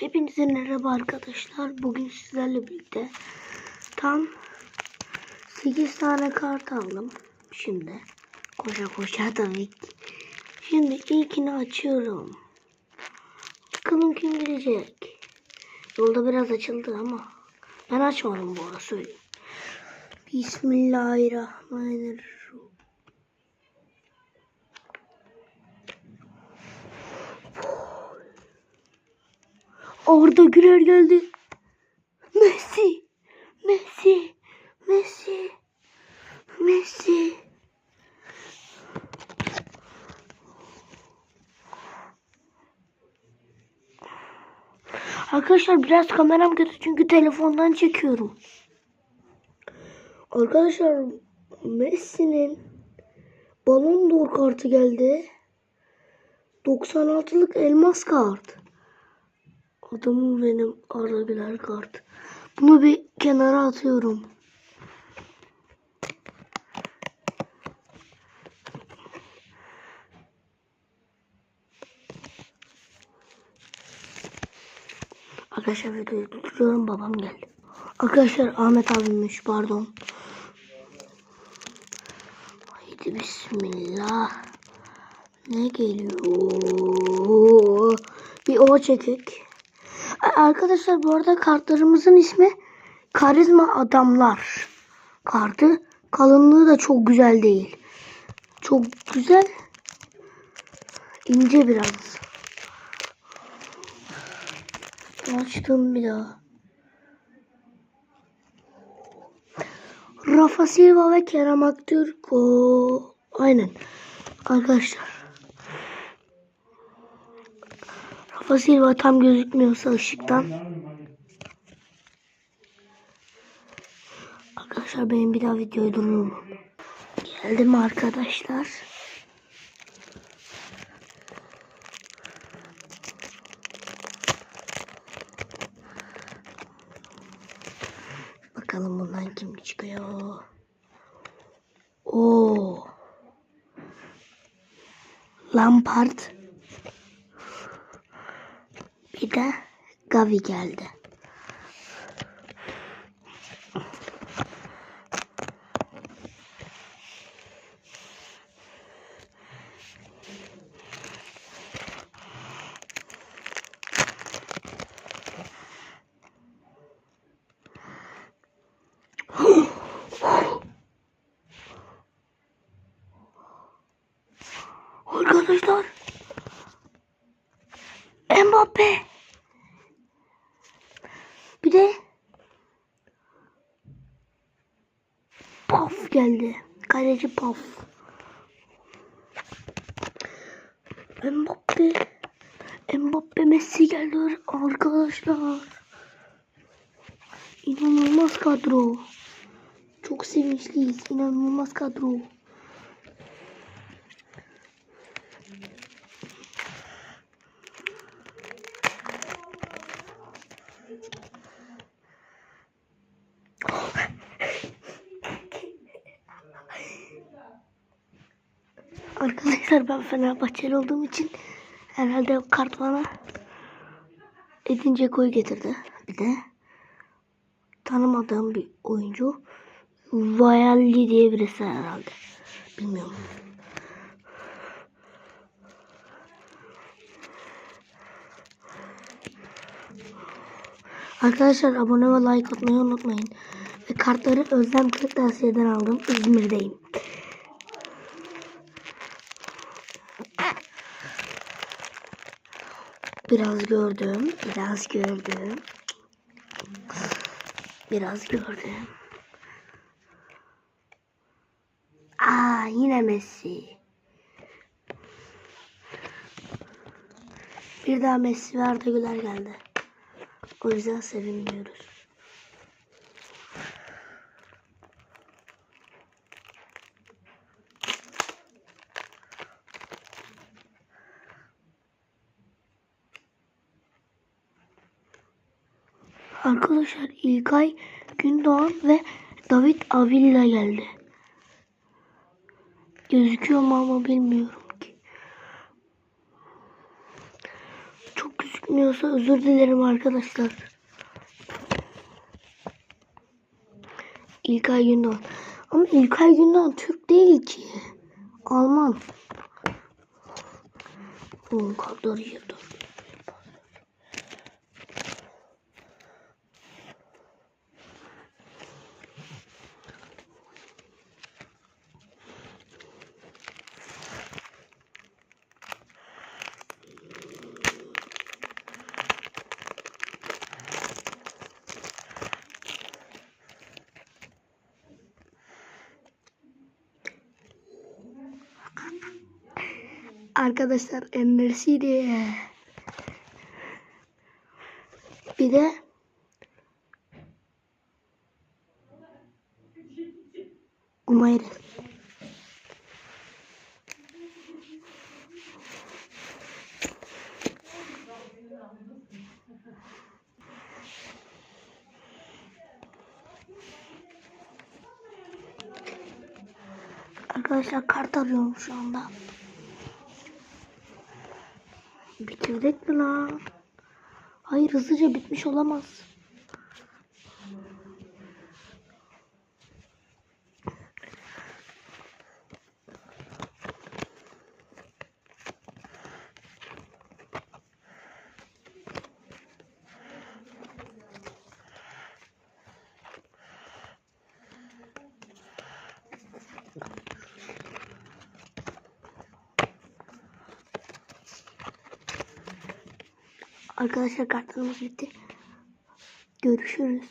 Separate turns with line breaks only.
Hepinize merhaba arkadaşlar. Bugün sizlerle birlikte tam 8 tane kart aldım. Şimdi koşa koşa tabii ki. Şimdi ilkini açıyorum. Bakalım kim gelecek. Yolda biraz açıldı ama ben açmadım bu arada söyleyeyim. Bismillahirrahmanirrahim. Orada Güler geldi. Messi. Messi. Messi. Messi. Arkadaşlar biraz kameram kötü çünkü telefondan çekiyorum. Arkadaşlar Messi'nin Balon d'Or kartı geldi. 96'lık elmas kart. Adamım benim arabiler kart. Bunu bir kenara atıyorum. Arkadaşlar videoyu durduruyorum babam geldi. Arkadaşlar Ahmet abimmiş pardon. Haydi bismillah. Ne geliyor? Bir o çekik. Arkadaşlar bu arada kartlarımızın ismi Karizma Adamlar kartı. Kalınlığı da çok güzel değil. Çok güzel. ince biraz. Açtım bir daha. Rafa Silva ve Kerem Aktürko. Aynen. Arkadaşlar. Silva tam gözükmüyorsa ışıktan. Arkadaşlar benim bir daha videoyu dururum. Geldim arkadaşlar. Bakalım bundan kim çıkıyor. Oo. Lampard. Bir de Gavi geldi. Arkadaşlar. Mbappe. Bir de Paf geldi. Kaleci Paf. Mbappe. Mbappe Messi geldi arkadaşlar. İnanılmaz kadro. Çok sevinçliyiz. İnanılmaz kadro. Arkadaşlar ben Fenerbahçeli olduğum için herhalde kart bana Edin koy getirdi. Bir de tanımadığım bir oyuncu Vayalli diye birisi herhalde. Bilmiyorum. Arkadaşlar abone ve like atmayı unutmayın. Ve kartları Özlem Kırtasiye'den aldım. İzmir'deyim. Biraz gördüm, biraz gördüm. Biraz gördüm. Aa yine Messi. Bir daha Messi ve Arda Güler geldi. O yüzden sevinmiyoruz. Arkadaşlar İlkay Gündoğan ve David Avila geldi. Gözüküyor mu ama bilmiyorum ki. Çok gözüküyor. Tutmuyorsa özür dilerim arkadaşlar. İlkay Gündoğan. Ama İlkay Gündoğan Türk değil ki. Alman. O kadar iyi. Arkadaşlar Emersiydi. Bir de Umayr. Arkadaşlar kart arıyorum şu anda. Bitirdik mi lan? Hayır hızlıca bitmiş olamaz. Arkadaşlar kartlarımız bitti. Görüşürüz.